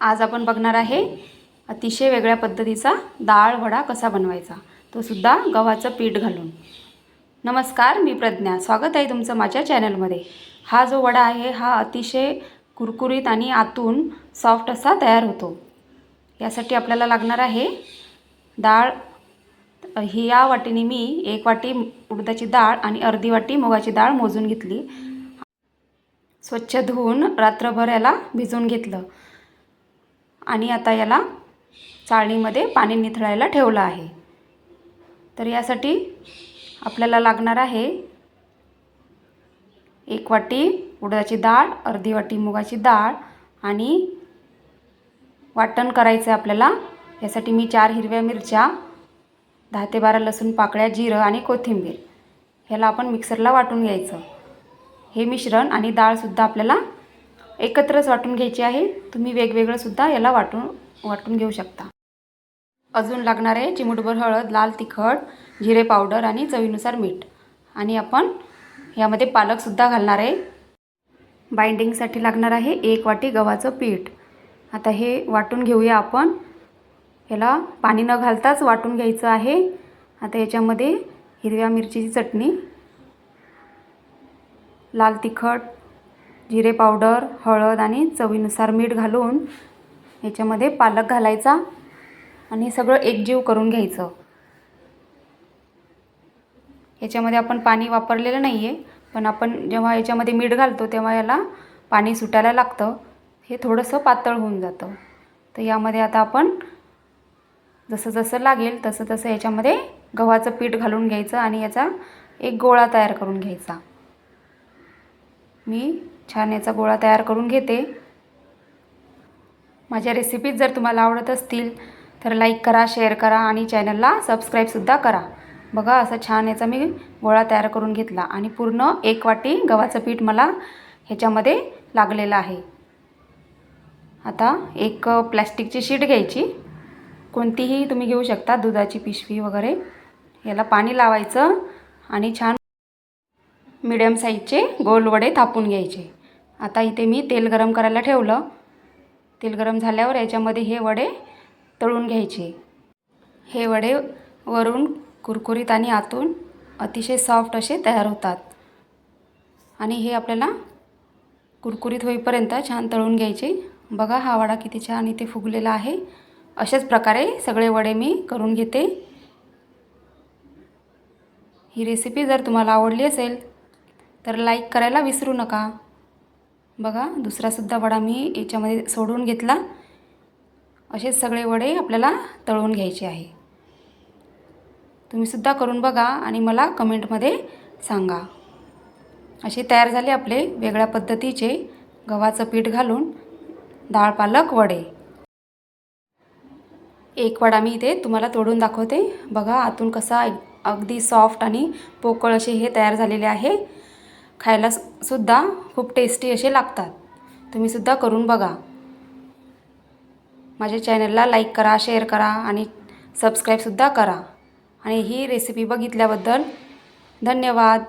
आज आपण बघणार आहे अतिशय वेगळ्या पद्धतीचा डाळ वडा कसा बनवायचा. तो सुद्धा गव्हाचं पीठ घालून. नमस्कार मी प्रज्ञा. स्वागत आहे तुमचं माझ्या चॅनलमध्ये. हा जो वडा आहे हा अतिशय कुरकुरीत आणि आतून सॉफ्ट असा तयार होतो. यासाठी आपल्याला लागणार आहे डाळ. ही या वाटीने मी एक वाटी उडदाची डाळ आणि अर्धी वाटी मुगाची डाळ मोजून घेतली. स्वच्छ धुवून रात्रभर याला भिजवून घेतलं. आणि आता याला चाळणीमध्ये पाणी निथळायला ठेवलं आहे. तर यासाठी आपल्याला लागणार आहे एक वाटी उडदाची डाळ अर्धी वाटी मुगाची डाळ आणि वाटण करायचं आहे आपल्याला. यासाठी मी चार हिरव्या मिरच्या दहा ते बारा लसूण पाकळ्या जिरं आणि कोथिंबीर ह्याला आपण मिक्सरला वाटून घ्यायचं. हे मिश्रण आणि डाळसुद्धा आपल्याला एकत्रच वाटून घ्यायची आहे. तुम्ही वेगवेगळंसुद्धा याला वाटून वाटून घेऊ शकता. अजून लागणार आहे चिमूटभर हळद लाल तिखट जिरे पावडर आणि चवीनुसार मीठ. आणि आपण यामध्ये पालकसुद्धा घालणार आहे. बाइंडिंगसाठी लागणार आहे एक वाटी गव्हाचं पीठ. आता हे वाटून घेऊया आपण. याला पाणी न घालताच वाटून घ्यायचं आहे. आता याच्यामध्ये हिरव्या मिरचीची चटणी लाल तिखट जिरे पावडर हळद आणि चवीनुसार मीठ घालून याच्यामध्ये पालक घालायचा आणि सगळं एकजीव करून घ्यायचं. याच्यामध्ये आपण पाणी वापरलेलं नाही आहे पण आपण जेव्हा याच्यामध्ये मीठ घालतो तेव्हा याला पाणी सुटायला लागतं. हे थोडंसं पातळ होऊन जातं. तर यामध्ये आता आपण जसं जसं लागेल तसं तसं याच्यामध्ये गव्हाचं पीठ घालून घ्यायचं आणि याचा एक गोळा तयार करून घ्यायचा. मी छान याचा गोळा तयार करून घेते. माझ्या रेसिपीज जर तुम्हाला आवडत असतील तर लाईक करा शेअर करा आणि चॅनलला सबस्क्राईबसुद्धा करा. बघा असं छान याचा मी गोळा तयार करून घेतला आणि पूर्ण एक वाटी गव्हाचं पीठ मला ह्याच्यामध्ये लागलेलं आहे. आता एक प्लॅस्टिकची शीट घ्यायची. कोणतीही तुम्ही घेऊ शकता दुधाची पिशवी वगैरे. याला पाणी लावायचं आणि छान मिडियम साईजचे गोल वडे थापून घ्यायचे. आता इथे मी तेल गरम करायला ठेवलं. तेल गरम झाल्यावर याच्यामध्ये हे वडे तळून घ्यायचे. हे वडे वरून कुरकुरीत आणि आतून अतिशय सॉफ्ट असे तयार होतात. आणि हे आपल्याला कुरकुरीत होईपर्यंत छान तळून घ्यायचे. बघा हा वडा किती छान इथे फुगलेला आहे. अशाच प्रकारे सगळे वडे मी करून घेते. ही रेसिपी जर तुम्हाला आवडली असेल तर लाईक करायला विसरू नका. बघा दुसरासुद्धा वडा मी याच्यामध्ये सोडून घेतला. असेच सगळे वडे आपल्याला तळून घ्यायचे आहे. तुम्हीसुद्धा करून बघा आणि मला कमेंटमध्ये सांगा. असे तयार झाले आपले वेगळ्या पद्धतीचे गव्हाचं पीठ घालून डाळ पालक वडे. एक वडा मी इथे तुम्हाला तोडून दाखवते. बघा आतून कसा अगदी सॉफ्ट आणि पोकळ असे हे तयार झालेले आहे. खायला सुद्धा खूप टेस्टी असे लागतात. तुम्हीसुद्धा करून बघा. माझ्या चॅनलला लाईक करा शेअर करा आणि सबस्क्राईबसुद्धा करा. आणि ही रेसिपी बघितल्याबद्दल धन्यवाद.